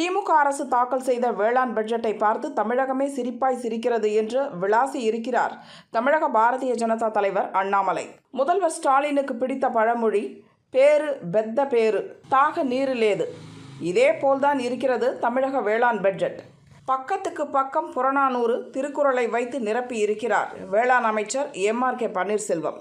திமுக அரசு தாக்கல் செய்த வேளாண் பட்ஜெட்டை பார்த்து தமிழகமே சிரிப்பாய் சிரிக்கிறது என்று விளாசி இருக்கிறார் தமிழக பாரதிய ஜனதா தலைவர் அண்ணாமலை. முதல்வர் ஸ்டாலினுக்கு பிடித்த பழமொழி பேரு பெத்த பேரு தாக நீரிலேது இதே போல்தான் இருக்கிறது தமிழக வேளாண் பட்ஜெட். பக்கத்துக்கு பக்கம் புறநானூறு திருக்குறளை வைத்து நிரப்பி இருக்கிறார் வேளாண் அமைச்சர் எம். ஆர். கே. பன்னீர்செல்வம்.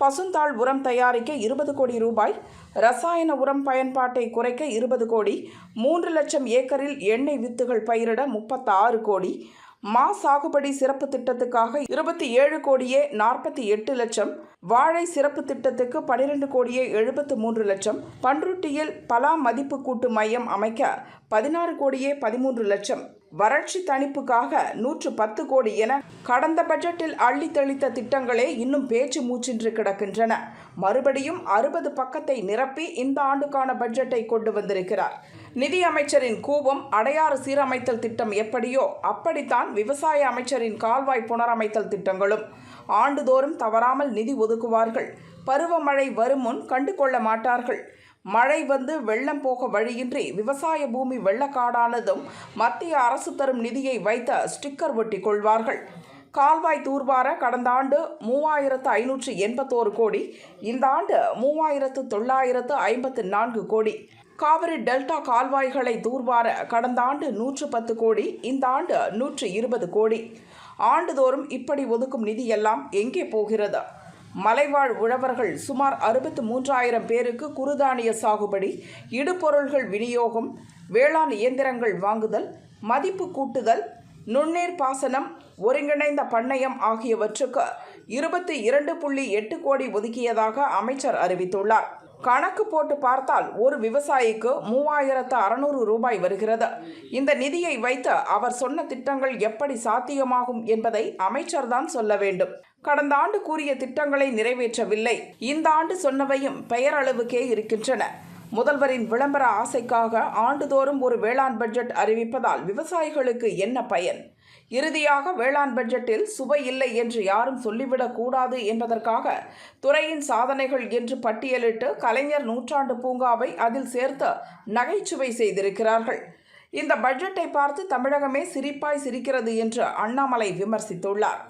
பசுந்தாள் உரம் தயாரிக்க இருபது கோடி ரூபாய் ரசாயன உரம் பயன்பாட்டை குறைக்க இருபது கோடி மூன்று லட்சம் ஏக்கரில் எண்ணெய் வித்துகள் பயிரிட முப்பத்தாறு கோடி மா சாகுபடி சிறப்பு திட்டத்துக்காக இருபத்தி ஏழு கோடியே நாற்பத்தி எட்டு லட்சம் வாழை சிறப்பு திட்டத்துக்கு பனிரெண்டு கோடியே எழுபத்து மூன்று லட்சம் பன்ருட்டியில் பலா மதிப்பு கூட்டு மையம் அமைக்க பதினாறு கோடியே பதிமூன்று லட்சம் வறட்சி தணிப்புக்காக நூற்று பத்து கோடி என கடந்த பட்ஜெட்டில் அள்ளி தெளித்த திட்டங்களே இன்னும் பேச்சு மூச்சின்றி கிடக்கின்றன. மறுபடியும் அறுபது பக்கத்தை நிரப்பி இந்த ஆண்டுக்கான பட்ஜெட்டை கொண்டு வந்திருக்கிறார். நிதி அமைச்சரின் கூவம் அடையாறு சீரமைத்தல் திட்டம் எப்படியோ அப்படித்தான் விவசாய அமைச்சரின் கால்வாய் புனரமைத்தல் திட்டங்களும். ஆண்டுதோறும் தவறாமல் நிதி ஒதுக்குவார்கள். பருவமழை வரும் முன் கண்டு கொள்ள மாட்டார்கள். மழை வந்து வெள்ளம் போக வழியின்றி விவசாய பூமி வெள்ளக்காடானதும் மத்திய அரசு தரும் நிதியை வைத்த ஸ்டிக்கர் ஒட்டி கொள்வார்கள். கால்வாய் தூர்வார கடந்த ஆண்டு மூவாயிரத்து ஐநூற்று எண்பத்தோரு கோடி இந்த ஆண்டு மூவாயிரத்து தொள்ளாயிரத்து ஐம்பத்து நான்கு கோடி. காவிரி டெல்டா கால்வாய்களை தூர்வார கடந்த ஆண்டு நூற்று பத்து கோடி இந்த ஆண்டு நூற்று இருபது கோடி. ஆண்டுதோறும் இப்படி ஒதுக்கும் நிதியெல்லாம் எங்கே போகிறது? மலைவாழ் உழவர்கள் சுமார் அறுபத்து மூன்றாயிரம் பேருக்கு குறுதானிய சாகுபடி இடுபொருள்கள் விநியோகம் வேளாண் இயந்திரங்கள் வாங்குதல் மதிப்பு கூட்டுதல் நுண்ணீர் பாசனம் ஒருங்கிணைந்த பண்ணையம் ஆகியவற்றுக்கு இருபத்தி இரண்டு புள்ளி எட்டு கோடி ஒதுக்கியதாக அமைச்சர் அறிவித்துள்ளார். கணக்கு போட்டு பார்த்தால் ஒரு விவசாயிக்கு மூவாயிரத்து அறநூறு ரூபாய் வருகிறது. இந்த நிதியை வைத்து அவர் சொன்ன திட்டங்கள் எப்படி சாத்தியமாகும் என்பதை அமைச்சர்தான் சொல்ல வேண்டும். கடந்த ஆண்டு கூறிய திட்டங்களை நிறைவேற்றவில்லை. இந்த ஆண்டு சொன்னவையும் பெயரளவுக்கே இருக்கின்றன. முதல்வரின் விளம்பர ஆசைக்காக ஆண்டுதோறும் ஒரு வேளாண் பட்ஜெட் அறிவிப்பதால் விவசாயிகளுக்கு என்ன பயன்? இறுதியாக வேளாண் பட்ஜெட்டில் சுவை இல்லை என்று யாரும் சொல்லிவிடக் கூடாது என்பதற்காக துறையின் சாதனைகள் என்று பட்டியலிட்டு கலைஞர் நூற்றாண்டு பூங்காவை அதில் சேர்த்து நகைச்சுவை செய்திருக்கிறார்கள். இந்த பட்ஜெட்டை பார்த்து தமிழகமே சிரிப்பாய் சிரிக்கிறது என்று அண்ணாமலை விமர்சித்துள்ளார்.